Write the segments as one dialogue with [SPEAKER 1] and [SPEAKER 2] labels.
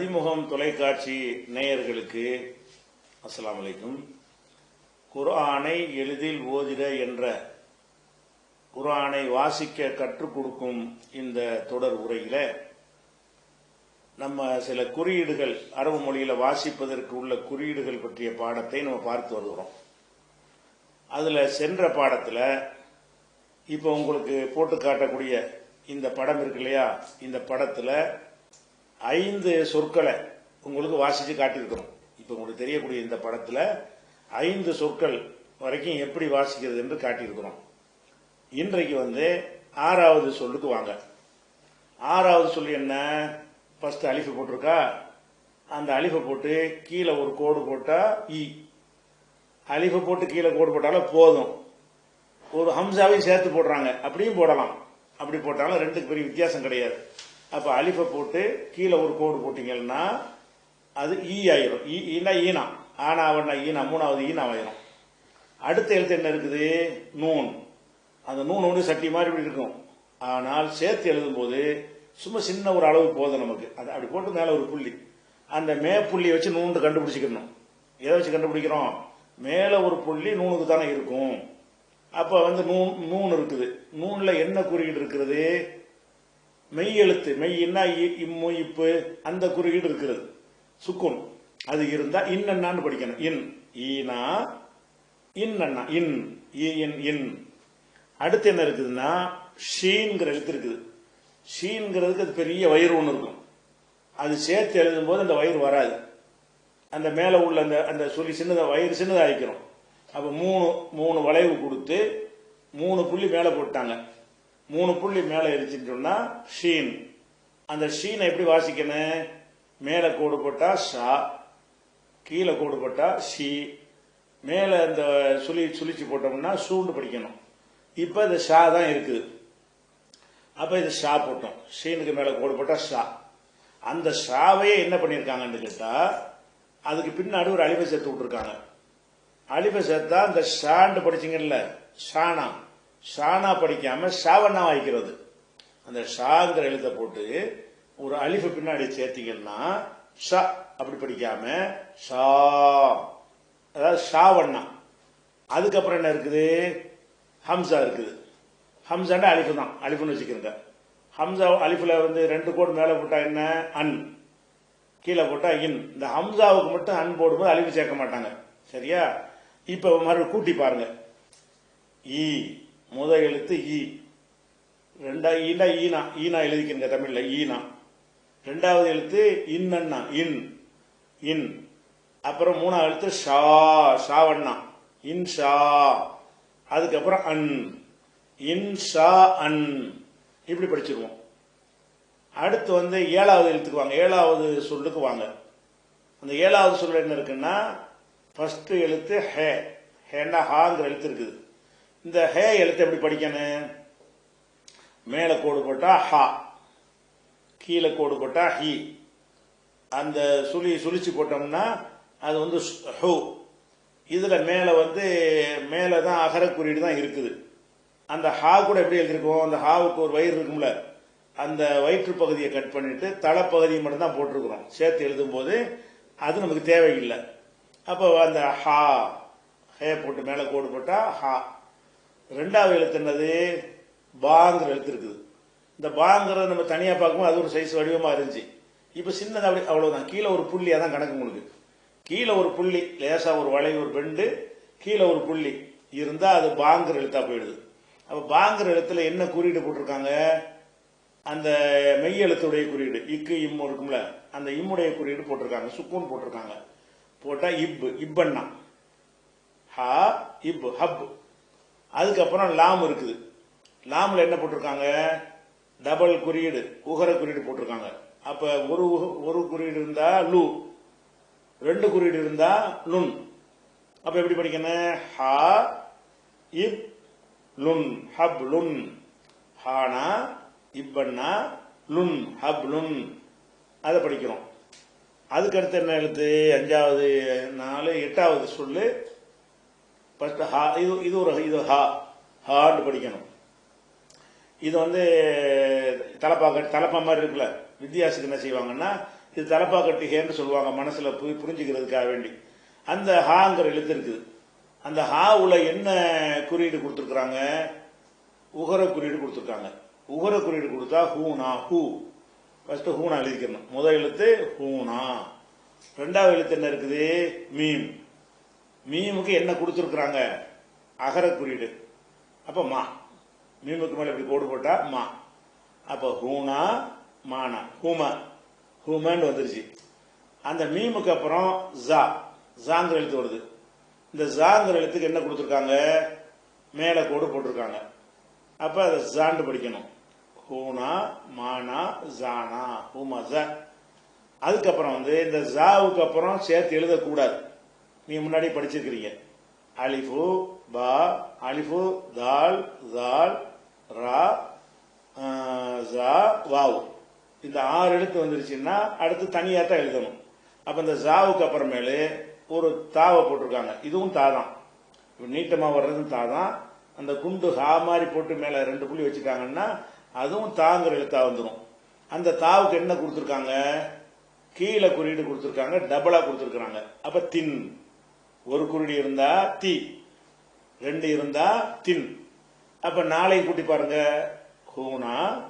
[SPEAKER 1] மதிமுகம் தொலைக்காட்சி நேயர்களுக்கு அஸ்லாம் வலைக்கும் குர்ஆனை எளிதில் ஓதிட என்ற குர்ஆனை வாசிக்க கற்றுக் கொடுக்கும் இந்த தொடர் உரையில நம்ம சில குறியீடுகள் அரபு மொழியில வாசிப்பதற்கு உள்ள குறியீடுகள் பற்றிய பாடத்தை நம்ம பார்த்து வருகிறோம். அதுல சென்ற பாடத்தில் இப்போ உங்களுக்கு போட்டு காட்டக்கூடிய இந்த படம் இருக்கு இல்லையா? இந்த படத்தில் ஐந்து சொற்களை உங்களுக்கு வாசிச்சு காட்டியிருக்கிறோம். இப்போ உங்களுக்கு தெரியக்கூடிய இந்த படத்துல ஐந்து சொற்கள் வரைக்கும் எப்படி வாசிக்கிறது என்று காட்டியிருக்கிறோம். இன்றைக்கு வந்து ஆறாவது சொல்லுக்கு வாங்க. ஆறாவது சொல் என்ன? ஃபர்ஸ்ட் அலிஃபு போட்டிருக்கா? அந்த அலிஃபை போட்டு கீழே ஒரு கோடு போட்டா இ. அலிஃபை போட்டு கீழே கோடு போட்டாலும் போதும். ஒரு ஹம்சாவையும் சேர்த்து போடுறாங்க. அப்படியும் போடலாம். அப்படி போட்டாலும் ரெண்டுக்கு பெரிய வித்தியாசம் கிடையாது. அப்ப அலிஃபை போட்டு கீழே ஒரு கோடு போட்டீங்கன்னா அது ஈ ஆயிரும். E, ஈனா ஈனா. ஆனா அவனா ஈனா. மூணாவது ஈனா ஆயிரும். அடுத்த எழுத்து என்ன இருக்குது? நூன். அந்த நூன் வந்து சட்டி மாதிரி இப்படி இருக்கும். ஆனால் சேர்த்து எழுதும் போது சும்மா சின்ன ஒரு அளவு போதும் நமக்கு. அது அப்படி போட்டு மேலே ஒரு புள்ளி. அந்த மே புள்ளியை வச்சு நூன்று கண்டுபிடிச்சிக்கணும். எதை வச்சு கண்டுபிடிக்கிறோம்? மேலே ஒரு புள்ளி நூனுக்கு தானே இருக்கும். அப்போ வந்து நூன் நூன் இருக்குது. நூனில் என்ன குறியீடு இருக்கிறது? மெய் எழுத்து மெய் இ- இம்மு இப்பு அந்த குறியீடு இருக்கிறது. சுக்குன். அது இருந்தா இன்னன்னான்னு படிக்கணும். இன். ஈனா இன்னன்னா இன். இன் இன். அடுத்து என்ன இருக்குதுன்னா ஷீன்கிற எழுத்து இருக்குது. ஷீன்கிறதுக்கு அது பெரிய வயிறு ஒன்று இருக்கும். அது சேர்த்து எழுதும் போது அந்த வயிறு வராது. அந்த மேலே உள்ள அந்த அந்த சொல்லி சின்னதாக வயிறு சின்னதாக ஆயிக்கிறோம் அப்போ மூணு மூணு வளைவு கொடுத்து மூணு புள்ளி மேலே போட்டாங்க. மூணு புள்ளி மேலே இருந்துச்சுன்னு சொன்னா ஷீன். அந்த ஷீனை எப்படி வாசிக்கணும்? மேலே கோடு போட்டா ஷா கீழே கோடு போட்டா ஷி. மேலே இந்த சுழி சுழிச்சு போட்டோம்னா சூண்டு படிக்கணும். இப்போ இந்த ஷா தான் இருக்குது அப்போ இது ஷா போட்டோம். ஷீனுக்கு மேலே கோடு போட்டா ஷா. அந்த ஷாவையே என்ன பண்ணியிருக்காங்கன்னு கேட்டால் அதுக்கு பின்னாடி ஒரு அழிவை சேர்த்து விட்டுருக்காங்க. அழிவை சேர்த்தா இந்த ஷாண்டு படிச்சிங்கல்ல ஷானா. ஷானா படிக்காம ஷாவண்ணா வாய்க்கிறது. அந்த ஷாங்கிற எழுத்தை போட்டு ஒரு அலிஃபு பின்னாடி சேர்த்தீங்கன்னா ஷா அப்படி படிக்காம ஷா. அதாவது ஷாவண்ணா அதுக்கப்புறம் என்ன இருக்குது? ஹம்சா இருக்குது. ஹம்சாண்டா அலிஃபு தான். அலிஃபுன்னு வச்சுக்கிறங்க. ஹம்சா அலிஃபுல வந்து ரெண்டு கோடு மேலே போட்டா என்ன? அன். கீழே போட்டா இன். இந்த ஹம்சாவுக்கு மட்டும் அன் போடும்போது அலிஃபு சேர்க்க மாட்டாங்க. சரியா? இப்போ மறுபடியும் கூட்டி பாருங்க. ஈ. முத எழுத்து ஈ. ரெண்டா ஈனா ஈனா ஈனா எழுதிக்கின்ற தமிழ்ல ஈனா. ரெண்டாவது எழுத்து இன்னன்னா இன் இன். அப்புறம் மூணாவது எழுத்து ஷா ஷாவண்ணா. இன் ஷா. அதுக்கப்புறம் அன். In Shah an. இப்படி படிச்சிருவோம். அடுத்து வந்து ஏழாவது எழுத்துக்கு வாங்க. ஏழாவது சொல்லுக்கு வாங்க. அந்த ஏழாவது சொல்ல என்ன இருக்குன்னா ஃபர்ஸ்ட் எழுத்து ஹே. ஹேன்னா ஹாங்கிற எழுத்து இருக்குது. இந்த ஹே எழுத்து எப்படி படிக்கணும்? மேலே கோடு போட்டா ஹா கீழே கோடு போட்டா ஹி. அந்த சுழி சுழிச்சு போட்டோம்னா அது வந்து ஹூ. இதில் இதுல மேல வந்து மேலே தான் அகர குறியீடு தான் இருக்குது. அந்த ஹா கூட எப்படி எழுதிருக்கோம் அந்த ஹாவுக்கு ஒரு வயிறு இருக்கும்ல. அந்த வயிற்று பகுதியை கட் பண்ணிட்டு தலைப்பகுதியை மட்டும் தான் போட்டிருக்கிறோம். சேர்த்து எழுதும்போது அது நமக்கு தேவையில்லை. அப்போ அந்த ஹா ஹே போட்டு மேலே கோடு போட்டா ஹா. ரெண்டாவது எழுத்து என்னது? பாங்கிற எழுத்து இருக்குது. இந்த பாங்கிறத நம்ம தனியாக பார்க்கும்போது அது ஒரு சைஸ் வடிவமாக இருந்துச்சு. இப்போ சின்னது அப்படி அவ்வளோதான் கீழே ஒரு புள்ளி அதான் கணக்கு உங்களுக்கு. கீழே ஒரு புள்ளி லேசாக ஒரு வளைவு ஒரு பெண்டு கீழே ஒரு புள்ளி. இருந்தால் அது பாங்கிற எழுத்தாக போயிடுது. அப்போ பாங்கிற எழுத்துல என்ன குறியீடு போட்டிருக்காங்க? அந்த மெய் எழுத்துடைய குறியீடு. இக்கு இம்மு இருக்கும்ல. அந்த இம்முடைய குறியீடு போட்டிருக்காங்க. சுக்கூன் போட்டிருக்காங்க. போட்டால் இப்பு இப்பண்ணா ஹா இப் ஹப். அதுக்கப்புறம் லாம் இருக்குது. லாமில் என்ன போட்டிருக்காங்க? டபுள் குறியீடு உகர குறியீடு போட்டிருக்காங்க. அப்போ ஒரு ஒரு குறியீடு இருந்தா லூ ரெண்டு குறியீடு இருந்தா லுன் அப்ப எப்படி படிக்கணும்? ஹா இப் லுன் ஹப் லுன். ஹானா இப்பன்னா லுன் ஹப் லுன். அதை படிக்கிறோம். அதுக்கடுத்து என்ன எழுத்து? அஞ்சாவது நாலு எட்டாவது சொல்லு. ஃபஸ்ட்டு ஹா இது இது ஒரு இது ஹா ஹான்னு படிக்கணும். இது வந்து தலப்பா கட்- தலப்பா மாதிரி இருக்குல்ல வித்தியாசத்துக்கு என்ன செய்வாங்கன்னா இது தலப்பா கட்டுகேன்னு சொல்லுவாங்க மனசில் புரி- புரிஞ்சுக்கிறதுக்காக வேண்டி. அந்த ஹாங்கிற எழுத்து இருக்குது. அந்த ஹாவுல என்ன குறியீடு கொடுத்துருக்குறாங்க? உகர குறியீடு கொடுத்துருக்காங்க. உகர குறியீடு கொடுத்தா ஹூனா ஹூ. ஃபஸ்ட்டு ஹூனா எழுதிக்கணும். முதல் எழுத்து ஹூனா. ரெண்டாவது எழுத்து என்ன இருக்குது? மீம். மீமுக்கு என்ன கொடுத்துருக்குறாங்க? அகர குறியீடு. அப்போ மா. மீமுக்கு மேலே இப்படி கோடு போட்டா மா. அப்போ ஹூனா மானா. ஹூம. ஹூமன்னு வந்துருச்சு. அந்த மீமுக்கு அப்புறம் ஜா. ஜாங்கிற எழுத்து வருது. இந்த ஜாங்கிற எழுத்துக்கு என்ன கொடுத்துருக்காங்க? மேலே கோடு போட்டிருக்காங்க. அப்போ அதை ஜாண்டு படிக்கணும். ஹூனா மானா ஜானா. ஹூம ஜ. அதுக்கப்புறம் வந்து இந்த ஜாவுக்கு அப்புறம் சேர்த்து எழுதக்கூடாது. நீங்கள் முன்னாடி படிச்சிருக்கிறீங்க. அலிஃபு பா அலிஃபு தால் தால் ரா ஜா வாவ். இந்த ஆறு எழுத்து வந்துருச்சுன்னா அடுத்து தனியாக தான் எழுதணும். அப்போ இந்த ஜாவுக்கு அப்புறமேலு ஒரு தாவை போட்டிருக்காங்க. இதுவும் தா தான் நீட்டமாக வர்றதும் தா தான் அந்த குண்டு ஹா மாதிரி போட்டு மேலே ரெண்டு புள்ளி வச்சுட்டாங்கன்னா அதுவும் தாங்கிற எழுத்தா வந்துடும் அந்த தாவுக்கு என்ன கொடுத்துருக்காங்க? கீழே குறியீடு கொடுத்துருக்காங்க டபுளாக கொடுத்துருக்குறாங்க. அப்போ தின். ஒரு குருடி இருந்தா தி ரெண்டு இருந்தா தின். அப்ப நாளை கூட்டி பாருங்க. ஹூனா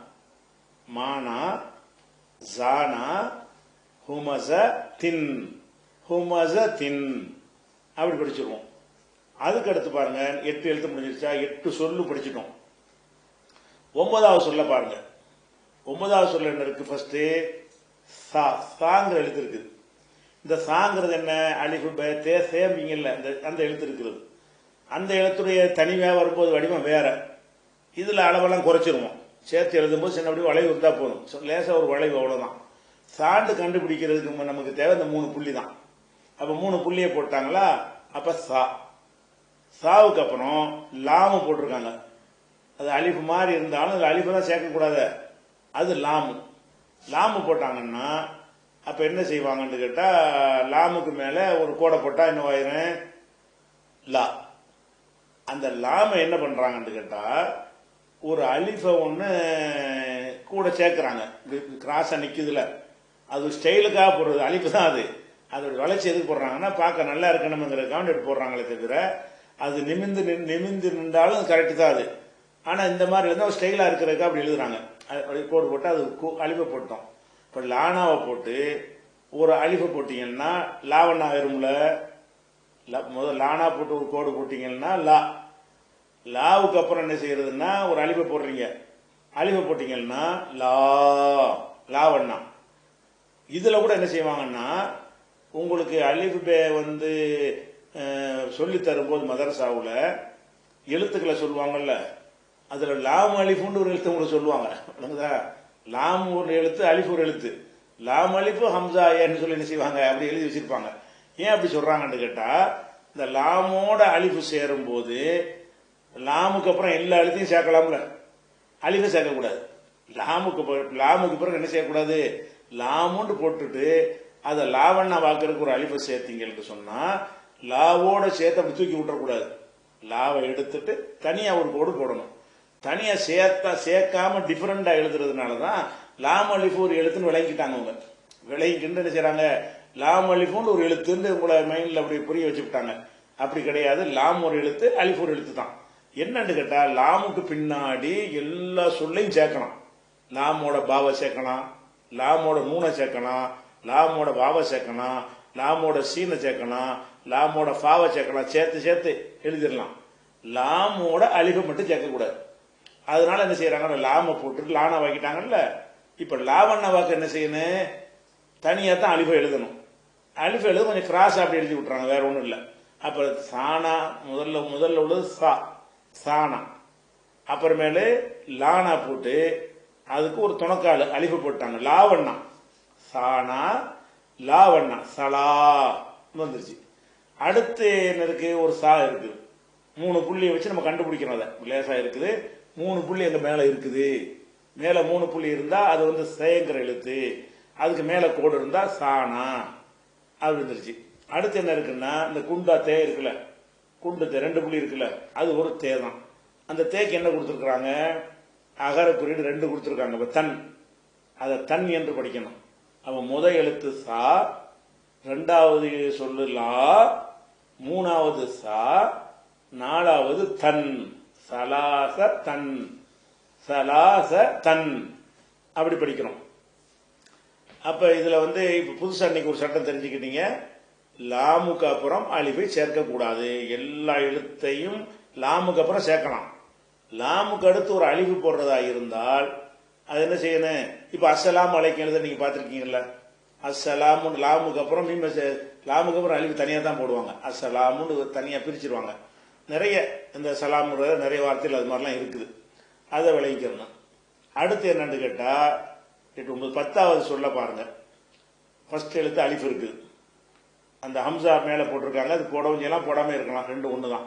[SPEAKER 1] மானா ஜானா ஹுமச தின். ஹுமச தின். அப்படி படிச்சிருவோம். அதுக்கு அடுத்து பாருங்க. எட்டு எழுத்து முடிஞ்சிருச்சா? எட்டு சொல்லு படிச்சிட்டோம். ஒன்பதாவது சொல்ல பாருங்க. ஒன்பதாவது சொல்ல என்ன இருக்கு? ஃபர்ஸ்ட் சா சாங்கிற எழுத்து இருக்குது. இந்த சாங்கிறது என்ன? அலிஃபு பே தே சேமிங்கல்ல அந்த அந்த எழுத்து இருக்கிறது அந்த எழுத்துடைய தனிமையாக வரும்போது வடிவம் வேற. இதில் அளவெல்லாம் குறைச்சிருவோம். சேர்த்து எழுதும்போது சின்ன அப்படி வளைவு இருந்தால் போதும். லேசாக ஒரு வளைவு அவ்வளோதான் சாண்டு கண்டுபிடிக்கிறதுக்கு நமக்கு தேவை இந்த மூணு புள்ளி தான் அப்போ மூணு புள்ளியை போட்டாங்களா? அப்போ சா. சாவுக்கு அப்புறம் லாமு போட்டிருக்காங்க. அது அழிப்பு மாதிரி இருந்தாலும் அது அலிஃபு தான் சேர்க்கக்கூடாது. அது லாமு. லாமு போட்டாங்கன்னா அப்போ என்ன செய்வாங்கன்னு கேட்டால் லாமுக்கு மேலே ஒரு கோடை போட்டால் என்ன ஆயிரும்? லா. அந்த லாமை என்ன பண்ணுறாங்கன்னு கேட்டால் ஒரு அலிஃபை ஒன்று கூட சேர்க்குறாங்க. கிராஸை நிற்குதுல அது ஸ்டைலுக்காக போடுறது அலிஃபு தான் அது. அதோட வளர்ச்சி எதுக்கு போடுறாங்கன்னா பார்க்க நல்லா இருக்கணுங்கிறதுக்காக எடுத்து போடுறாங்களே தவிர அது நிமிந்து நின்- நிமிந்து நின்றாலும் கரெக்டு தான் அது. ஆனால் இந்த மாதிரி இருந்தால் ஒரு ஸ்டைலா இருக்கிறதுக்கு அப்படி எழுதுறாங்க. அது அப்படி கோடு போட்டு அது கு- போட்டோம். இப்போ லானாவை போட்டு ஒரு அலிஃபை போட்டிங்கன்னா லாவண்ணா வரும்ல ல- லானா போட்டு ஒரு கோடு போட்டிங்கன்னா லா. லாவுக்கு அப்புறம் என்ன செய்யறதுன்னா ஒரு அழிவை போடுறீங்க. அழிவை போட்டிங்கன்னா லா. லாவண்ணா இதில் கூட என்ன செய்வாங்கன்னா உங்களுக்கு அலிஃப் பே வந்து சொல்லி தரும்போது மதரசாவில் எழுத்துக்களை சொல்லுவாங்கல்ல அதில் லாம் அலிஃபுன்னு ஒரு எழுத்து உங்களுக்கு சொல்லுவாங்க. விளங்குதா? லாம் ஒரு எழுத்து அலிஃப் ஒரு எழுத்து. லாம் அலிஃபு ஹம்சா ஏன்னு சொல்லி என்ன செய்வாங்க? அப்படி எழுதி வச்சிருப்பாங்க. ஏன் அப்படி சொல்றாங்கன்னு கேட்டா இந்த லாமோட அலிஃபு சேரும் போது லாமுக்கு அப்புறம் எல்லா எழுத்தையும் சேர்க்கலாம்ல. அலிஃபை சேர்க்கக்கூடாது. லாமுக்கு லாமுக்கு பிறகு என்ன செய்யக்கூடாது? லாமுன்னு போட்டுட்டு அதை லாவண்ணா வாக்குறதுக்கு ஒரு அலிஃபை சேர்த்தீங்கன்னு சொன்னா லாவோட சேர்த்து அப்படி தூக்கி விட்டுறக்கூடாது. லாவை எடுத்துட்டு தனியாக ஒரு கோடு போடணும். தனியா சேர்த்தா சேர்க்காம டிஃபரெண்டா எழுதுறதுனால தான் லாம் அலிஃபு ஒரு எழுத்துன்னு விளங்கிட்டாங்க அவங்க. விளங்கிட்டு என்ன செய்கிறாங்க லாம் அலிஃபுன்னு ஒரு எழுத்துன்னு உங்களை மைண்ட்ல அப்படி புரிய வச்சுக்கிட்டாங்க. அப்படி கிடையாது. லாம் ஒரு எழுத்து அலிஃப் ஒரு எழுத்து தான். என்னன்னு கேட்டா லாமுக்கு பின்னாடி எல்லா சொல்லையும் சேர்க்கலாம். லாமோட பாவை சேர்க்கலாம். லாமோட நூனை சேர்க்கலாம். லாமோட பாவை சேர்க்கலாம். லாமோட சீனை சேர்க்கலாம். லாமோட ஃபாவை சேர்க்கலாம். சேர்த்து சேர்த்து எழுதிடலாம். லாமோட அலிஃபை மட்டும் சேர்க்கக்கூடாது. அதனால என்ன செய்யறாங்க லாம போட்டு லானா வாக்கிட்டாங்கல்ல. இப்ப லாவண்ணா வாக்கு என்ன செய்யணும் தனியா தான் அலிஃபை எழுதணும். அலிஃபை எழுத கொஞ்சம் கிராஸ் அப்படி எழுதி விட்டுறாங்க வேற ஒன்றும் இல்லை. அப்ப சானா முதல்ல முதல்ல உள்ளது சா சானா அப்புறமேலு லானா போட்டு அதுக்கு ஒரு துணக்கால் அழிவு போட்டாங்க. லாவண்ணா சானா லாவண்ணா சலா வந்துருச்சு. அடுத்து என்ன இருக்கு ஒரு சா இருக்கு. மூணு புள்ளியை வச்சு நம்ம கண்டுபிடிக்கணும் அதை. லேசா இருக்குது. மூணு புள்ளி அங்கே மேலே இருக்குது. மேலே மூணு புள்ளி இருந்தால் அது வந்து சேங்கிற எழுத்து. அதுக்கு மேலே கோடு இருந்தால் சாணா. அது வந்துருச்சு அடுத்து என்ன இருக்குன்னா இந்த குண்டா தே இருக்குல்ல. குண்டு தே ரெண்டு புள்ளி இருக்குல்ல. அது ஒரு தே தான். அந்த தேக்கு என்ன கொடுத்துருக்குறாங்க? அகர குறியீடு ரெண்டு கொடுத்துருக்காங்க. இப்போ தன். அதை தன் என்று படிக்கணும். அவன் முத எழுத்து சா ரெண்டாவது சொல்லு லா மூணாவது சா நாலாவது தன். சலாச தன் சலாச தன் அப்படி படிக்கணும். அப்ப இதுல வந்து இப்ப புதுசா இன்னைக்கு ஒரு சட்டம் தெரிஞ்சுக்கிட்டீங்க. லாமுக்கு அப்புறம் அழிவை சேர்க்கக்கூடாது. எல்லா எழுத்தையும் லாமுக்கு அப்புறம் சேர்க்கலாம். லாமுக்கு அடுத்து ஒரு அழிவு போடுறதா இருந்தால் அது என்ன செய்யணும்? இப்ப அஸ்ஸலாம் அலைக்கும் எழுத நீங்க பாத்திருக்கீங்கல்ல அஸ்ஸலாமுன்னு லாமுக்கு அப்புறம் மீன் லாமுக்கு அப்புறம் அழிவு தனியா தான் போடுவாங்க. அஸ்ஸலாமுன்னு தனியா பிரிச்சிருவாங்க. நிறைய இந்த சலாமுற நிறைய வார்த்தைகள் அது மாதிரிலாம் இருக்குது. அதை விளைவிக்கணும் அடுத்து என்னன்னு கேட்டால் எட்டு ஒன்பது பத்தாவது சொல்ல பாருங்க. ஃபர்ஸ்ட் எழுத்து அலிஃப் இருக்குது அந்த ஹம்சா மேலே போட்டிருக்காங்க. அது புடவஞ்செல்லாம் போடாமல் இருக்கலாம். ரெண்டு ஒன்று தான்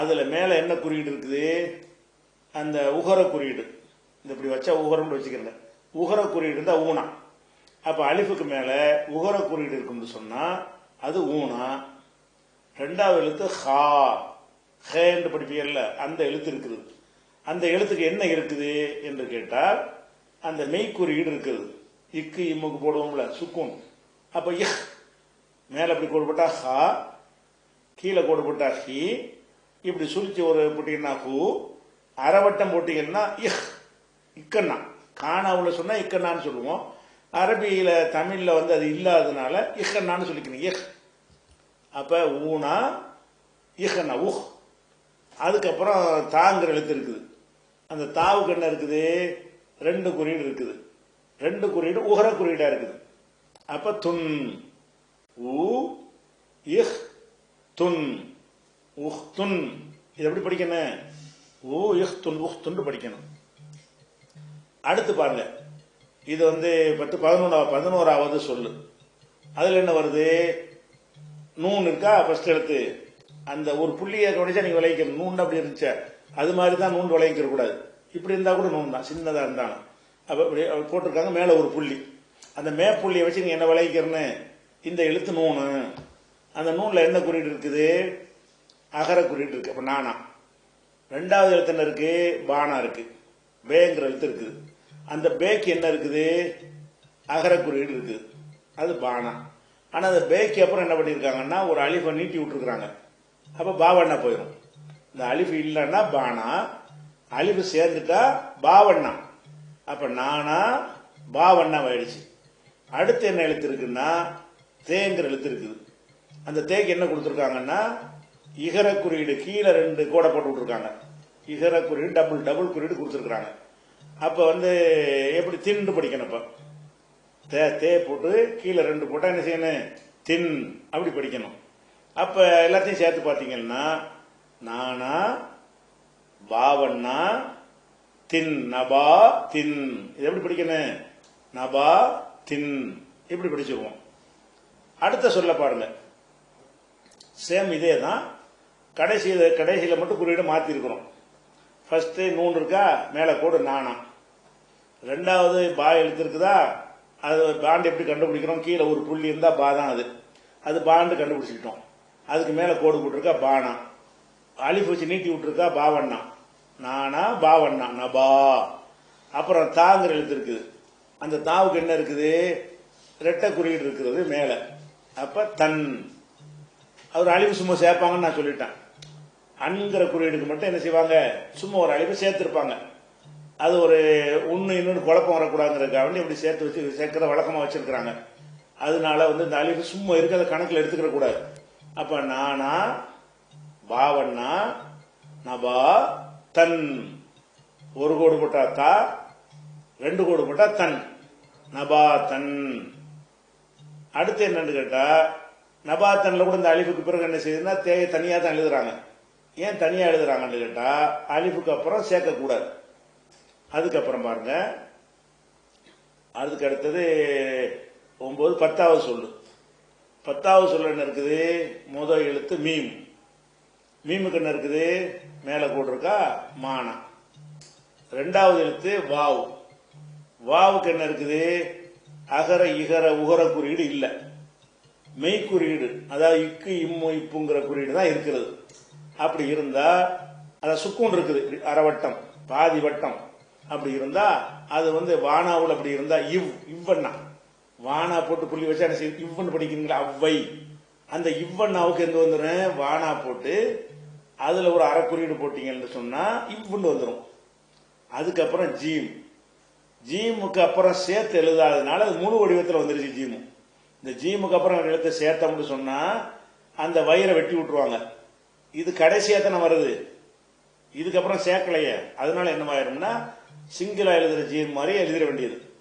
[SPEAKER 1] அதில் மேலே என்ன குறியீடு இருக்குது? அந்த உகர குறியீடு. இந்த இப்படி வச்சா உகரம்னு வச்சுக்கிறேன் உகர குறியீடு இருந்தால் ஊனா. அப்போ அலிஃபுக்கு மேலே உகர குறியீடு இருக்கும்னு சொன்னால் அது ஊனா. ரெண்டாவது எழுத்து ஹா. ஹேன்னு படிப்பீங்கல்ல அந்த எழுத்து இருக்குது. அந்த எழுத்துக்கு என்ன இருக்குது என்று கேட்டால் அந்த மெய்க்குறியீடு இருக்குது. இக்கு இம்முக்கு போடுவோம்ல சுக்கூன். அப்ப இஹ் மேல இப்படி கோடுபட்டா ஹா கீழே கோடுபட்டா ஹி இப்படி சுழிச்சு ஒரு போட்டீங்கன்னா ஹூ அரைவட்டம் போட்டீங்கன்னா இஹ் இக்கண்ணா. காணாவுல சொன்னா இக்கண்ணான்னு சொல்லுவோம். அரபியில தமிழ்ல வந்து அது இல்லாததுனால இஹ்கண்ணான்னு சொல்லிக்கணும். இஹ் அப்ப ஊனா இஹ்கண்ணா உஹ். அதுக்கப்புறம் தாங்கிற எழுத்து இருக்குது. அந்த தாவுக்கு என்ன இருக்குது ரெண்டு குறியீடு இருக்குது. ரெண்டு குறியீடு உகர குறியீடா இருக்குது. அப்ப துன். உ இஹ் துன். உஹ் துன். இது எப்படி படிக்கணும்? ஊ இஹ் துன் உஹ் துன் படிக்கணும். அடுத்து பாருங்க. இது வந்து பத்து பதினொன்றாவது பதினோராவது சொல்லு. அதுல என்ன வருது? நூன் இருக்கா? ஃபர்ஸ்ட் எழுத்து. அந்த ஒரு புள்ளியை கவனிச்சா நீங்க விளைவிக்கணும் நூன் அப்படி இருந்துச்சு? அது மாதிரி தான் நூண்டு விளைவிக்க கூடாது. இப்படி இருந்தா கூட நூன் தான். சின்னதா இருந்தாலும். அப்ப இப்படி அப்படி போட்டிருக்காங்க மேல ஒரு புள்ளி. அந்த மேப்புள்ளியை வச்சு நீங்க என்ன விளைவிக்கிறன்னு? இந்த எழுத்து நூனு. அந்த நூன்ல என்ன குறியீடு இருக்குது? அகர குறியீடு இருக்கு. அப்ப நானா. ரெண்டாவது எழுத்து என்ன இருக்கு? பானா இருக்கு. பேங்கிற எழுத்து இருக்குது. அந்த பேக்கு என்ன இருக்குது? அகர குறியீடு இருக்குது. அது பானா. ஆனா அந்த பேக்கு அப்புறம் என்ன பண்ணிருக்காங்கன்னா ஒரு அலிஃபை நீட்டி விட்டுருக்காங்க அப்ப பாவண்ணா போயிடும் இந்த அழிவு இல்லைன்னா பானா அழிவு சேர்ந்துட்டா பாவண்ணா. அப்ப நானா பாவண்ணா ஆயிடுச்சு அடுத்து என்ன எழுத்து இருக்குன்னா தேங்கிற எழுத்து இருக்குது அந்த தேக்கு என்ன கொடுத்துருக்காங்கன்னா இகர குறியீடு கீழே ரெண்டு கோடை போட்டு விட்டுருக்காங்க. இகர குறியீடு டபுள் டபுள் குறியீடு கொடுத்துருக்காங்க அப்போ வந்து எப்படி தின்னு படிக்கணும் இப்போ? தே தே போட்டு கீழே ரெண்டு போட்டால் என்ன செய்யணும்? தின். அப்படி படிக்கணும். அப்ப எல்லாத்தையும் சேர்த்து பார்த்தீங்கன்னா நானா பாவண்ணா தின் நபா தின். இது எப்படி படிக்கணும்? நபா தின். இப்படி படிச்சிருவோம். அடுத்த சொல்ல பாருங்க. சேம் இதே தான். கடைசியில கடைசியில மட்டும் குறியீடு மாத்தி இருக்கிறோம். ஃபர்ஸ்ட் நூன் இருக்கா? மேல கோடு நானா. ரெண்டாவது பா எழுத்து இருக்குதா? அது பாண்டு எப்படி கண்டுபிடிக்கிறோம்? கீழே ஒரு புள்ளி இருந்தா பா தான் அது. அது பாண்டு கண்டுபிடிச்சிக்கிட்டோம். அதுக்கு மேல கோடு போட்டிருக்கா பானா. அலிஃப் வச்சு நீட்டி விட்டுருக்கா பாவண்ணா. நானா பாவண்ணா நபா. அப்புறம் தாங்கிற எழுத்து இருக்குது. அந்த தாவுக்கு என்ன இருக்குது? ரெட்டை குறியீடு இருக்கிறது மேல. அப்ப தன். அவர் அழிவு சும்மா சேர்ப்பாங்கன்னு நான் சொல்லிட்டேன். அன்கிற குறியீடுக்கு மட்டும் என்ன செய்வாங்க? சும்மா ஒரு அழிவு சேர்த்துருப்பாங்க. அது ஒரு ஒன்று இன்னொன்று குழப்பம் வரக்கூடாதுங்கிறதுக்காக வேண்டி இப்படி சேர்த்து வச்சு சேர்க்கிற வழக்கமாக வச்சிருக்கிறாங்க. அதனால வந்து இந்த அழிவு சும்மா இருக்கிறத கணக்கில் எடுத்துக்கிற கூடாது அப்ப நானா பாவண்ணா நபா தன். ஒரு கோடு போட்டா தா ரெண்டு கோடு போட்டா தன். நபா தன். அடுத்து என்னன்னு கேட்டா நபாத்தன்ல கூட இந்த அழிவுக்கு பிறகு என்ன செய்யுதுன்னா தேயை தனியா தான் எழுதுறாங்க. ஏன் தனியா எழுதுறாங்கன்னு கேட்டா அலிஃபுக்கு அப்புறம் சேர்க்கக்கூடாது. அதுக்கப்புறம் பாருங்க. அதுக்கு அடுத்தது ஒன்பது பத்தாவது சொல்லு. பத்தாவது சொல்ல என்ன இருக்குது? முதல் எழுத்து மீம். மீமுக்கு என்ன இருக்குது? மேல கோடு இருக்கா மானா. ரெண்டாவது எழுத்து வாவு. வாவுக்கு என்ன இருக்குது? அகர இகர உகர குறியீடு இல்லை. மெய் குறியீடு அதாவது இக்கு இம்மு இப்புங்கிற குறியீடு தான் இருக்கிறது. அப்படி இருந்தா அத சுக்கூன் இருக்குது. அரைவட்டம் பாதி வட்டம். அப்படி இருந்தா அது வந்து வானாவில் அப்படி இருந்தா இவ் இவ்வண்ணா. வானா போட்டு புள்ளி வச்சா என்ன செய்யும்? இவ்வன் படிக்கிறீங்களா? அவ்வை. அந்த இவ்வண்ணாவுக்கு எங்க வந்துடும் வானா போட்டு அதுல ஒரு அரை குறியீடு போட்டீங்கன்னு சொன்னா இவ்வன் வந்துடும் அதுக்கப்புறம் ஜீம். ஜீமுக்கு அப்புறம் சேர்த்து எழுதாதனால அது முழு வடிவத்தில் வந்துருச்சு ஜீமு. இந்த ஜீமுக்கு அப்புறம் எழுத்து எழுத்தை சேர்த்தோம்னு சொன்னா அந்த வயிறை வெட்டி விட்டுருவாங்க. இது கடைசியா தானே வருது. இதுக்கப்புறம் சேர்க்கலையே. அதனால என்னவாயிரும்னா சிங்கிளா எழுதுற ஜீன் மாதிரி எழுதிட வேண்டியது.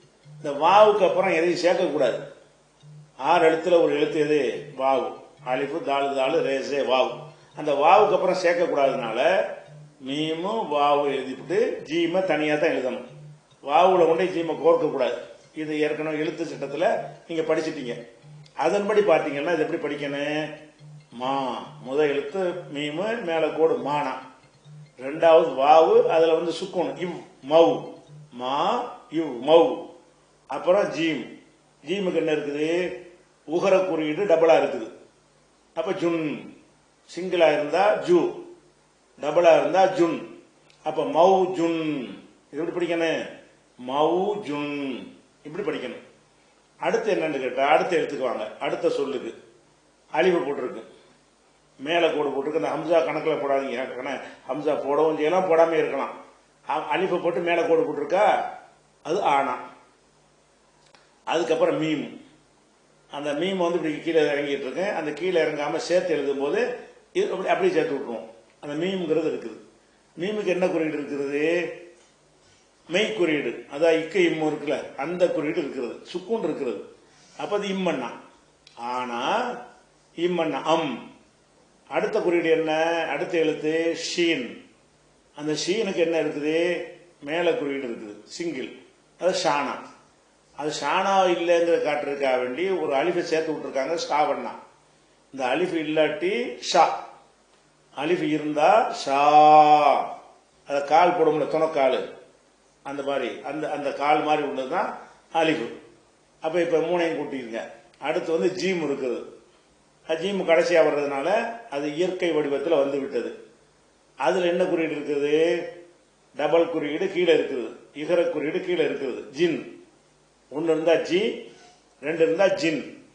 [SPEAKER 1] இந்த வாவுக்கு அப்புறம் எதையும் சேர்க்கக்கூடாது ஆறு எழுத்துல ஒரு எழுத்து எது? வாவு. அழிப்பு தாலு தாலு ரேசே வாவு. அந்த வாவுக்கு அப்புறம் சேர்க்கக்கூடாதனால மீமும் வாவு எழுதிவிட்டு ஜீமை தனியாக தான் எழுதணும். வாவுல கொண்டு ஜீமை கோர்க்கக்கூடாது இது ஏற்கனவே எழுத்து சட்டத்தில் நீங்கள் படிச்சிட்டீங்க. அதன்படி பார்த்தீங்கன்னா இது எப்படி படிக்கணும்? மா. முத எழுத்து மீமு மேலே கோடு மானா. ரெண்டாவது வாவு அதில் வந்து சுக்கணும். இவ் மவு. மா இவ் மவு. அப்புறம் ஜீம். ஜீமுக்கு என்ன இருக்குது? உகர குறியீடு டபுளா இருக்குது. அப்ப ஜுன். சிங்கிளா இருந்தா ஜூ. டபுளா இருந்தா ஜுன். அப்ப மௌ ஜுன். இது எப்படி படிக்கணும்? மௌ ஜுன். இப்படி படிக்கணும். அடுத்து என்னன்னு கேட்டா அடுத்த எடுத்துக்குவாங்க அடுத்த சொல்லுக்கு. அழிவு போட்டிருக்கு. மேல கோடு போட்டிருக்கு. அந்த ஹம்சா கணக்கில் போடாதீங்க. கண- ஹம்சா போடவும் செய்யலாம் போடாம இருக்கலாம். அழிப்பை அலிஃபை போட்டு மேல கோடு போட்டிருக்கா? அது ஆனா. அதுக்கப்புறம் மீம். அந்த மீம் வந்து இப்படி கீழே இறங்கிட்டு இருக்கேன் அந்த கீழே இறங்காம சேர்த்து எழுதும் போது இது அப்படி அப்படியே சேர்த்து விட்டுருவோம். அந்த மீம்ங்கிறது இருக்குது. மீமுக்கு என்ன குறியீடு இருக்கிறது மெய் குறியீடு. அதான் இக்க இம்மு இருக்குல்ல அந்த குறியீடு இருக்கிறது சுக்குன் இருக்கிறது அப்போ அது இம்மண்ணா. ஆனா இம்மண்ணா அம். அடுத்த குறியீடு என்ன? அடுத்த எழுத்து ஷீன். அந்த ஷீனுக்கு என்ன இருக்குது? மேல குறியீடு இருக்குது. சிங்கிள். அது ஷானா. அது ஷானா இல்லைங்கிற காட்டுறதுக்காக வேண்டி ஒரு அலிஃபை சேர்த்து விட்டுருக்காங்க ஷாவண்ணா இந்த அலிஃப் இல்லாட்டி ஷா. அலிஃப் இருந்தா ஷா. அதை கால் போடும்ல துணக்கால். அந்த மாதிரி அந்த அந்த கால் மாதிரி உள்ளது தான் அலிஃபு. அப்போ இப்போ மூணையும் கூட்டிருங்க. அடுத்து வந்து ஜீம் இருக்குது. ஜீம் கடைசியாக வர்றதுனால அது இயற்கை வடிவத்தில் வந்து விட்டது. அதில் என்ன குறியீடு இருக்குது? டபுள் குறியீடு கீழே இருக்குது. இகர குறியீடு கீழே இருக்குது. ஜின். ஒன்று இருந்தா ஜி ரெண்டு இருந்தா ஜின்.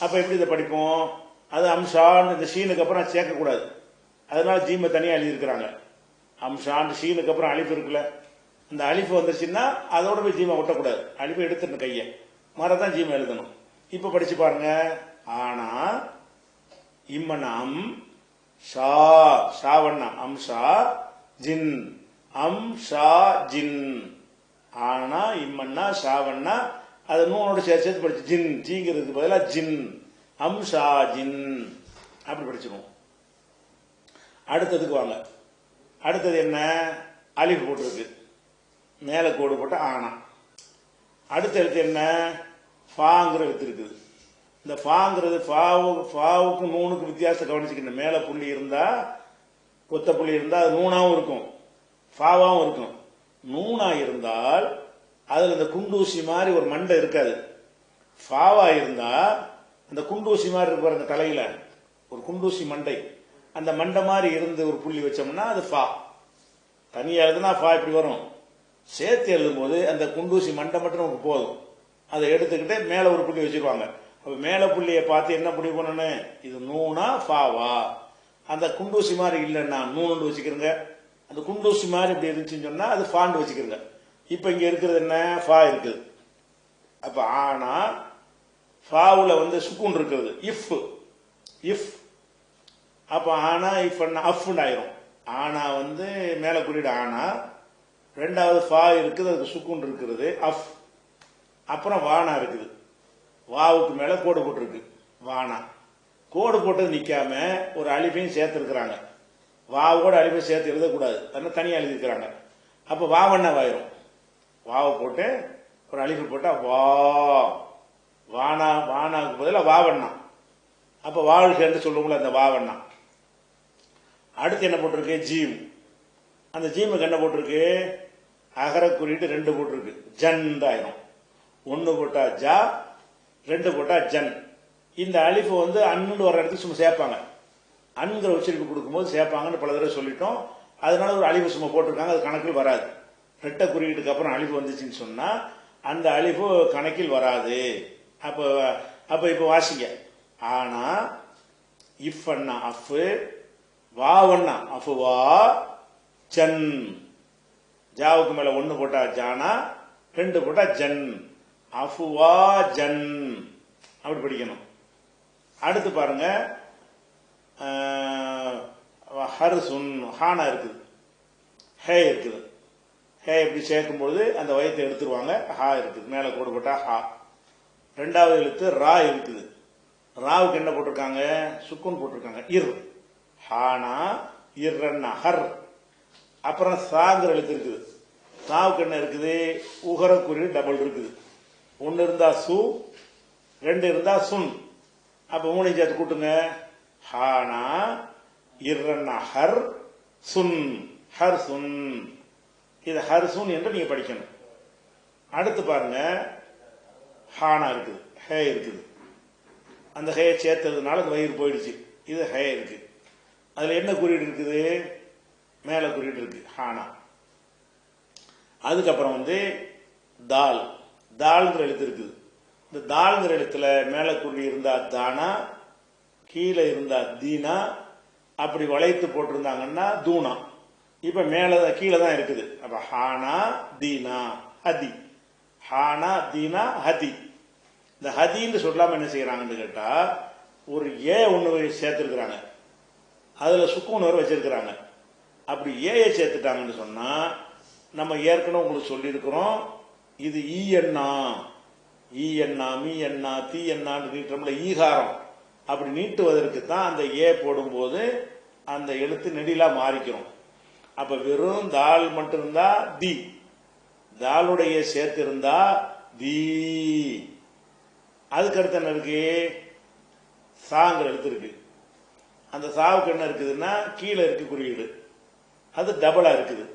[SPEAKER 1] அப்போ எப்படி இதை படிப்போம்? அது அம்ஷான்னு இந்த ஷீனுக்கு அப்புறம் சேர்க்கக்கூடாது. அதனால ஜீமை தனியாக எழுதியிருக்கிறாங்க. அம்ஷான் ஷீனுக்கு அப்புறம் அலிஃப் இருக்குல்ல. அந்த அலிஃப் வந்துச்சுன்னா அதோட போய் ஜீமை ஒட்டக்கூடாது. அழிப்பை எடுத்துடணும் கையை. மரதான் ஜீமை எழுதணும். இப்போ படிச்சு பாருங்க. ஆனா இம்மனம் ஷா ஷாவண்ணா அம்ஷா ஜின். அம் ஷா ஜின். ஆனா இம்மன்னா ஷாவண்ணா அது நூனோட சேர்த்து சேர்த்து படிச்சு ஜின் ஜீங்கிறதுக்கு பதிலாக ஜின். அம்சா ஜின். அப்படி படிச்சிருவோம். அடுத்ததுக்கு வாங்க. அடுத்தது என்ன? அலிஃப் போட்டிருக்கு. மேலே கோடு போட்டு ஆனா. அடுத்த எழுத்து என்ன? ஃபாங்கிற எழுத்து இருக்குது. இந்த ஃபாங்கிறது ஃபாவு ஃபாவுக்கும் நூனுக்கும் வித்தியாசத்தை கவனிச்சுக்கணும். மேலே புள்ளி இருந்தா கொத்த புள்ளி இருந்தால் அது நூனாகவும் இருக்கும். ஃபாவாகவும் இருக்கும். நூனாக இருந்தால் அதுல இந்த குண்டூசி மாதிரி ஒரு மண்டை இருக்காது. ஃபாவா இருந்தா அந்த குண்டூசி மாதிரி இருக்கிற அந்த தலையில. ஒரு குண்டூசி மண்டை. அந்த மண்டை மாதிரி இருந்து ஒரு புள்ளி வச்சோம்னா அது ஃபா. தனியா எழுதுனா ஃபா இப்படி வரும். சேர்த்து எழுதும்போது அந்த குண்டூசி மண்டை மட்டும் நமக்கு போதும். அதை எடுத்துக்கிட்டு மேல ஒரு புள்ளி வச்சிருவாங்க. அப்ப மேல புள்ளியை பார்த்து என்ன முடிவு பண்ணணும் இது நூனா ஃபாவா? அந்த குண்டூசி மாதிரி இல்லைன்னா நூன்னு வச்சுக்கிறங்க. அந்த குண்டூசி மாதிரி இப்படி இருந்துச்சுன்னு சொன்னா அது ஃபாண்டு வச்சுக்கிறங்க. இப்போ இங்கே இருக்கிறது என்ன? ஃபா இருக்குது. அப்போ ஆனா ஃபாவில் வந்து சுக்குன் இருக்கிறது இஃப். இஃப். அப்போ ஆனா இஃப் அஃப்னு ஆயிரும். ஆனா வந்து மேலே குறியீடு ஆனா ரெண்டாவது ஃபா இருக்குது அதுக்கு சுக்குன் இருக்கிறது அஃப். அப்புறம் வானா இருக்குது. வாவுக்கு மேலே கோடு போட்டிருக்கு. வானா. கோடு போட்டது நிற்காம ஒரு அழிப்பையும் சேர்த்துருக்குறாங்க. வாவோட அழிப்பை சேர்த்து எழுதக்கூடாது. அதனால் தனியாக எழுதியிருக்கிறாங்க. அப்போ வாவண்ணா வாயிரும் வாவை போட்டு ஒரு அழிப்பு போட்டா வா. வானா வானாவுக்கு பதிலாக வாவண்ணா. அப்ப வாழ்கன்னு சொல்லுவோம்ல அந்த வாவண்ணா. அடுத்து என்ன போட்டிருக்கு? ஜீம். அந்த ஜீமுக்கு என்ன போட்டிருக்கு? அகர குறியீட்டு ரெண்டு போட்டிருக்கு. ஜன் ஆயிரும். ஒன்று போட்டா ஜா ரெண்டு போட்டா ஜன். இந்த அழிப்பு வந்து அன்னு வர இடத்துக்கு சும்மா சேர்ப்பாங்க. அன்கிற உச்சரிப்பு கொடுக்கும்போது சேர்ப்பாங்கன்னு பல தடவை சொல்லிட்டோம். அதனால ஒரு அழிவு சும்மா போட்டிருக்காங்க அது கணக்கில் வராது. ரெட்ட குறியீட்டுக்கு அப்புறம் அழிவு வந்துச்சுன்னு சொன்னால் அந்த அழிவு கணக்கில் வராது. அப்போ அப்போ இப்போ வாசிங்க. ஆனால் இஃப் அண்ணா அஃப். வாவண்ணா அஃப் வா ஜன். ஜாவுக்கு மேலே ஒன்று போட்டா ஜானா ரெண்டு போட்டா ஜன். அஃபுவா ஜன். அப்படி படிக்கணும். அடுத்து பாருங்க. ஹர் சுன். ஹானா இருக்குது. ஹே இருக்குது. ஹே இப்படி சேர்க்கும்பொழுது அந்த வயத்தை எடுத்துருவாங்க. ஹா இருக்குது. மேலே கோடு போட்டால் ஹா ரெண்டாவது எழுத்து ரா இருக்குது. ராவுக்கு என்ன போட்டிருக்காங்க? சுக்குன் போட்டிருக்காங்க. இர் ஹானா இர்ரன்னா ஹர் அப்புறம் சாங்கிற எழுத்து இருக்குது. சாவுக்கு என்ன இருக்குது? உகரக்குறி டபுள் இருக்குது. ஒன்று இருந்தா சு ரெண்டு இருந்தா சுன். அப்போ மூணையும் சேர்த்து கூட்டுங்க. ஹானா இர்ரன்னா ஹர் சுன். ஹர் சுன். இது ஹர்சூன் என்று நீங்க படிக்கணும். அடுத்து பாருங்க ஹானா இருக்குது ஹே இருக்குது. அந்த ஹேயை சேர்த்ததுனால வயிறு போயிடுச்சு. இது ஹே இருக்கு. அதுல என்ன குறியீடு இருக்குது? மேல குறியீடு இருக்கு ஹானா. அதுக்கப்புறம் வந்து தால். தால்ங்கிற எழுத்து இருக்குது. இந்த தால்ங்கிற எழுத்துல மேல குறி இருந்தா தானா கீழே இருந்தா தீனா அப்படி வளைத்து போட்டிருந்தாங்கன்னா தூணா. இப்ப மேல கீழே தான் இருக்குது. அப்ப ஹானா தீனா ஹதி. ஹானா தீனா ஹதி. இந்த ஹதின்னு சொல்லாம என்ன செய்யறாங்கன்னு கேட்டா ஒரு ஏ ஒன்று சேர்த்துருக்குறாங்க. அதில் சுக்குன்னு வர வச்சிருக்கிறாங்க. அப்படி ஏயை சேர்த்துட்டாங்கன்னு சொன்னால் நம்ம ஏற்கனவே உங்களுக்கு சொல்லியிருக்கிறோம் இது ஈ எண்ணா. ஈ எண்ணா மீ எண்ணா தீ எண்ணான்னு நீட்டுறோம்ல ஈகாரம். அப்படி நீட்டுவதற்கு தான் அந்த ஏ போடும்போது அந்த எழுத்து நெடிலாக மாறிக்கிறோம். அப்ப வெறும் தால் மட்டும் தி. தாளுடைய சேர்த்திருந்தா தி. அதுக்கு அடுத்து என்ன இருக்கு? சாங்கிற எழுத்து இருக்கு. அந்த சாவுக்கு என்ன இருக்குதுன்னா கீழே இருக்கு குறியீடு. அது டபுளா இருக்குது.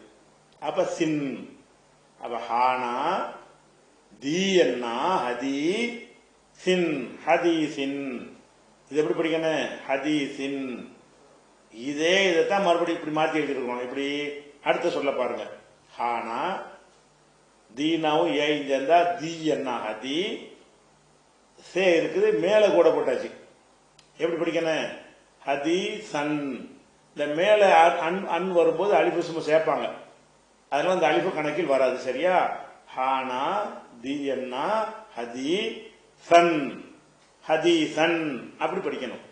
[SPEAKER 1] அப்ப சின். அப்ப ஹானா தி அண்ணா ஹதி சின். ஹதி சின். இது எப்படி படிக்கணும்? ஹதி சின். இதே இதைத்தான் மறுபடியும் இப்படி மாற்றி எழுதிருக்கோம் இப்படி அடுத்த சொல்ல பாருங்க. ஹானா தீனாவும் ஏயும் சேர்ந்தா தி அண்ணா ஹதி சே இருக்குது மேலே கூட போட்டாச்சு. எப்படி படிக்கணும்? ஹதி சன் இந்த மேலே அன் அன் வரும்போது அழிப்பு சும்மா சேர்ப்பாங்க. அதனால அந்த அழிப்பு கணக்கில் வராது சரியா? ஹானா தி தீயன்னா ஹதி சன் ஹதி சன் அப்படி படிக்கணும்.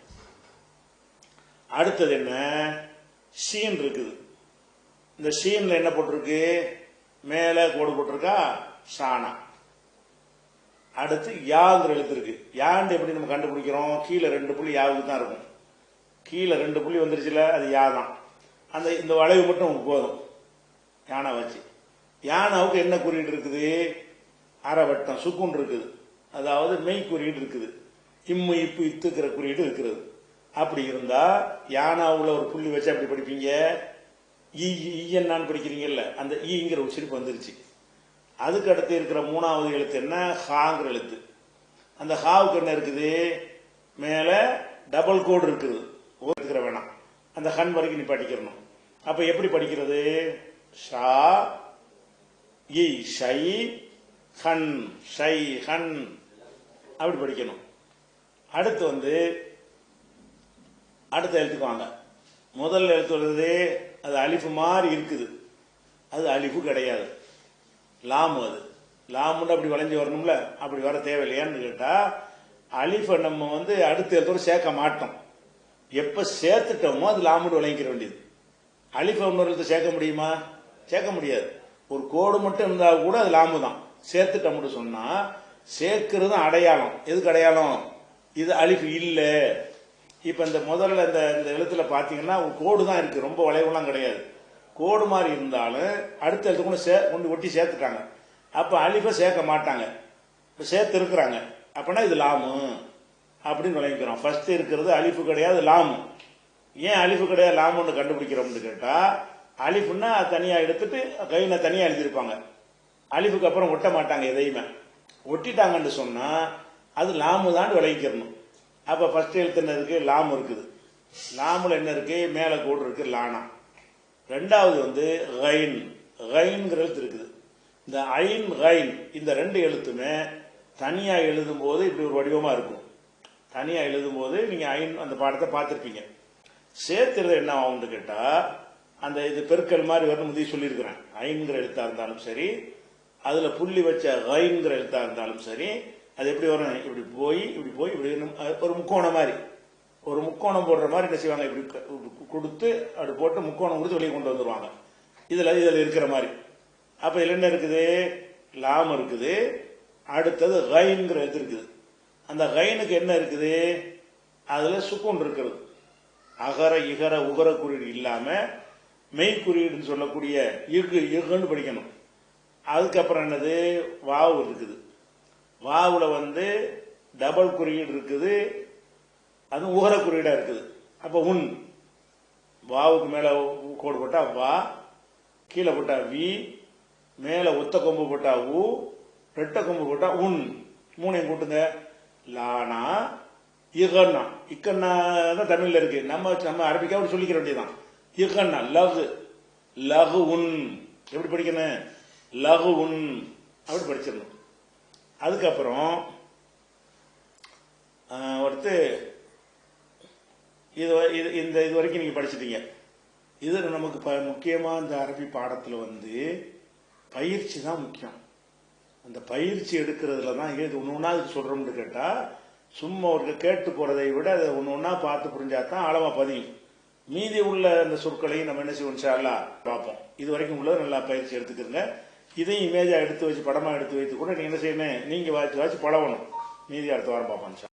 [SPEAKER 1] அடுத்தது என்ன? ஷீன் இருக்குது. இந்த ஷீன்ல என்ன போட்டிருக்கு? மேலே கோடு போட்டிருக்கா? ஷானா. அடுத்து யாங்கிற எழுத்து இருக்கு. யாண்டு எப்படி நம்ம கண்டுபிடிக்கிறோம்? கீழே ரெண்டு புள்ளி யாவுக்கு தான் இருக்கும். கீழே ரெண்டு புள்ளி வந்துருச்சுல அது யா தான். அந்த இந்த வளைவு மட்டும் உங்களுக்கு போதும். யானை வச்சு. யானாவுக்கு என்ன குறியீடு இருக்குது? அரைவட்டம் சுக்குன் இருக்குது. அதாவது மெய் குறியீடு இருக்குது. இம்மு இப்பு இத்துக்கிற குறியீடு இருக்கிறது. அப்படி இருந்தா யானாவுல ஒரு புள்ளி வச்சு அப்படி படிப்பீங்க. ஈ ஈ படிக்கிறீங்கல்ல அந்த ஈங்கிற உச்சரிப்பு வந்துருச்சு. அதுக்கு அடுத்து இருக்கிற மூணாவது எழுத்து என்ன? ஹாங்கிற எழுத்து. அந்த ஹாவுக்கு என்ன இருக்குது? மேல டபுள் கோடு இருக்குது. இருக்கிற வேணாம். அந்த ஹன் வரைக்கும் நீ படிக்கிறணும். அப்ப எப்படி படிக்கிறது? ஷா இ ஷை ஹன் ஷை ஹன். அப்படி படிக்கணும். அடுத்து வந்து அடுத்த எழுத்துக்கு வாங்க. முதல் எழுத்து வருது அது அழிப்பு மாதிரி இருக்குது. அது அழிப்பு கிடையாது. லாமு அது. லாமுன்னு அப்படி வளைஞ்சு வரணும்ல? அப்படி வர தேவையில்லையான்னு கேட்டால் அலிஃபை நம்ம வந்து அடுத்த எழுத்தோட சேர்க்க மாட்டோம். எப்போ சேர்த்துட்டோமோ அது லாமுன்னு விளங்கிக்கிற வேண்டியது. அலிஃபை இன்னொரு எழுத்து சேர்க்க முடியுமா? சேர்க்க முடியாது. ஒரு கோடு மட்டும் இருந்தால் கூட அது லாமு தான். சேர்த்துட்டோம்னு சொன்னால் சேர்க்கிறது அடையாளம். எதுக்கு அடையாளம்? இது அலிஃபு இல்லை. இப்போ இந்த முதல்ல இந்த இந்த எழுத்துல பார்த்தீங்கன்னா ஒரு கோடு தான் இருக்குது ரொம்ப வளைவுலாம் கிடையாது. கோடு மாதிரி இருந்தாலும் அடுத்த எழுத்து கொண்டு சே கொண்டு ஒட்டி சேர்த்துட்டாங்க. அப்போ அலிஃபை சேர்க்க மாட்டாங்க. இப்போ சேர்த்து இருக்கிறாங்க. அப்படின்னா இது லாமு. அப்படின்னு விளங்கிக்கிறோம். ஃபர்ஸ்ட் இருக்கிறது அலிஃபு கிடையாது லாமு. ஏன் அலிஃபு கிடையாது லாமுன்னு கண்டுபிடிக்கிறோம்னு கேட்டால் அலிஃபுன்னா தனியாக எடுத்துட்டு கையில் தனியாக எழுதியிருப்பாங்க. அலிஃபுக்கு அப்புறம் ஒட்ட மாட்டாங்க எதையுமே. ஒட்டிட்டாங்கன்னு சொன்னால் அது லாமு தான் விளைவிக்கிறணும் அப்ப ஃபர்ஸ்ட் எழுத்து என்ன இருக்கு? லாம் இருக்குது. லாமுல என்ன இருக்கு? மேல கோடு இருக்கு லானா. ரெண்டாவது வந்து கைன். கைன்கிற எழுத்து இருக்குது. இந்த ஐன் கைன் இந்த ரெண்டு எழுத்துமே தனியா எழுதும்போது இப்படி ஒரு வடிவமா இருக்கும். தனியா எழுதும்போது நீங்க ஐன் அந்த பாடத்தை பார்த்துருப்பீங்க. சேர்த்துறது என்ன ஆகும்னு கேட்டா அந்த இது பெருக்கல் மாதிரி வரணும் முந்தைய சொல்லியிருக்கிறேன். ஐன்கிற எழுத்தா இருந்தாலும் சரி அதுல புள்ளி வச்ச ஐங்கிற எழுத்தா இருந்தாலும் சரி அது எப்படி வரும்? இப்படி போய் இப்படி போய் இப்படி அது ஒரு முக்கோணம் மாதிரி. ஒரு முக்கோணம் போடுற மாதிரி என்ன செய்வாங்க? இப்படி கொடுத்து அப்படி போட்டு முக்கோணம் கொடுத்து வெளியே கொண்டு வந்துடுவாங்க இதில் இதில் இருக்கிற மாதிரி. அப்போ இதில் என்ன இருக்குது? லாம் இருக்குது. அடுத்தது கைங்கிற இது இருக்குது. அந்த கைனுக்கு என்ன இருக்குது? அதில் சுக்குன் இருக்கிறது. அகர இகர உகர குறியீடு இல்லாமல் மெய் குறியீடுன்னு சொல்லக்கூடிய இகு இகுன்னு படிக்கணும். அதுக்கப்புறம் என்னது? வாவு இருக்குது. வாவுல வந்து டபுள் குறியீடு இருக்குது. அது உகர குறியீடா இருக்குது. அப்ப உன். வாவுக்கு மேல கோடு போட்டா வா கீழே போட்டா வி மேல ஒத்த கொம்பு போட்டா உ ரெட்ட கொம்பு போட்டா உன். மூணையும் கூட்டுங்க. லானா இகன்னா. இக்கன்னா தான் தமிழ்ல இருக்கு. நம்ம நம்ம அரபிக்கா அப்படி சொல்லிக்கிற வேண்டியதான் இகன்னா லகு. லகு உன். எப்படி படிக்கணும்? லகு உன். அப்படி படிச்சிடணும். அதுக்கப்புறம் ஒருத்து இது வ- இது இந்த இது வரைக்கும் நீங்கள் படிச்சிட்டீங்க. இது நமக்கு ப- முக்கியமாக இந்த அரபி பாடத்தில் வந்து பயிற்சி தான் முக்கியம். அந்த பயிற்சி எடுக்கிறதுல தான் ஏது ஒன்று ஒன்றா அதுக்கு சொல்கிறோம்னு கேட்டால் சும்மா ஒரு கேட்டு போகிறதை விட அதை ஒன்று ஒன்றா பார்த்து புரிஞ்சா தான் ஆழமா பதியும். மீதி உள்ள அந்த சொற்களையும் நம்ம என்ன செய்வோம் சார்லாம் பார்ப்போம். இது வரைக்கும் உள்ளதை நல்லா பயிற்சி எடுத்துக்கிறங்க இதையும் இமேஜா எடுத்து வச்சு படமா எடுத்து வைத்து கூட நீங்கள் என்ன செய்யணும்? நீங்க வாசி வாசி பழகணும் மீதி அடுத்த வாரம் பார்ப்போம்